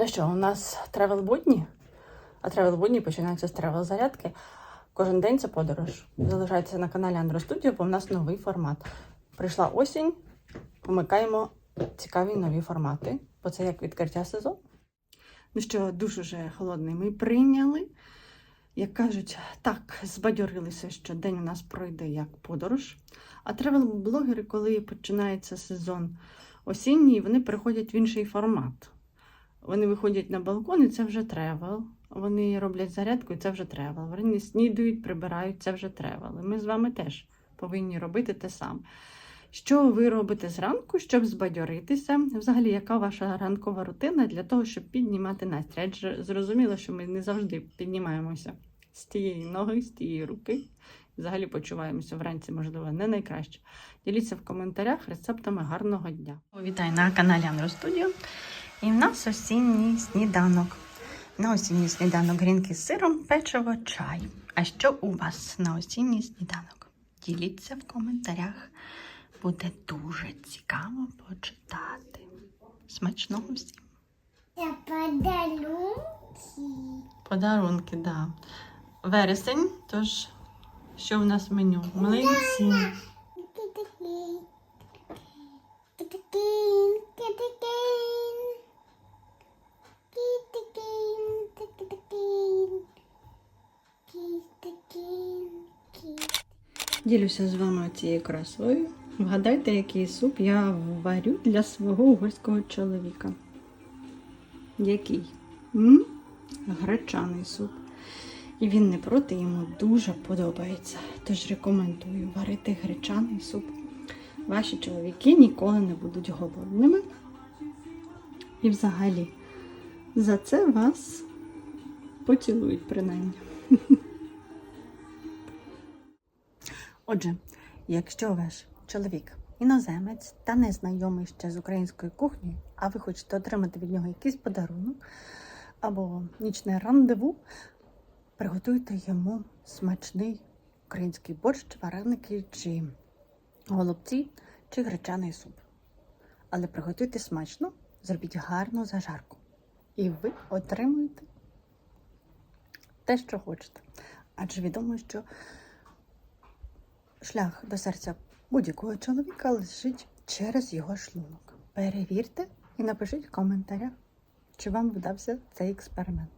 Ну що, у нас тревел будні, а тревел будні починаються з тревел зарядки. Кожен день це подорож. Залишайтеся на каналі Андро Студіо, бо в нас новий формат. Прийшла осінь, помикаємо цікаві нові формати, бо це як відкриття сезону. Ну що, душ уже холодний ми прийняли. Як кажуть, так, збадьорилися, що день у нас пройде як подорож. А тревел-блогери, коли починається сезон осінній, вони переходять в інший формат. Вони виходять на балкон, і це вже тревел. Вони роблять зарядку, і це вже тревел. Вони снідують, прибирають, це вже тревел. І ми з вами теж повинні робити те саме. Що ви робите зранку, щоб збадьоритися? Взагалі, яка ваша ранкова рутина для того, щоб піднімати настрій? Адже зрозуміло, що ми не завжди піднімаємося з тієї ноги, з тієї руки. Взагалі почуваємося вранці, можливо, не найкраще. Діліться в коментарях рецептами гарного дня. Вітаю на каналі Анро Студіо. І в нас осінній сніданок. На осінній сніданок грінки з сиром, печиво, чай. А що у вас на осінній сніданок? Діліться в коментарях. Буде дуже цікаво почитати. Смачного всім! Це подарунки. Подарунки, так. Да. Вересень, тож що в нас в меню? Млинці. Ділюся з вами цією красою. Вгадайте, який суп я варю для свого угорського чоловіка. Який? М? Гречаний суп. І він не проти, йому дуже подобається. Тож рекомендую варити гречаний суп. Ваші чоловіки ніколи не будуть голодними. І взагалі за це вас поцілують принаймні. Отже, якщо ваш чоловік іноземець та не знайомий ще з українською кухнею, а ви хочете отримати від нього якийсь подарунок або нічне рандеву, приготуйте йому смачний український борщ, вареники чи голубці чи гречаний суп. Але приготуйте смачно, зробіть гарну зажарку. І ви отримуєте те, що хочете. Адже відомо, що шлях до серця будь-якого чоловіка лежить через його шлунок. Перевірте і напишіть в коментарях, чи вам вдався цей експеримент.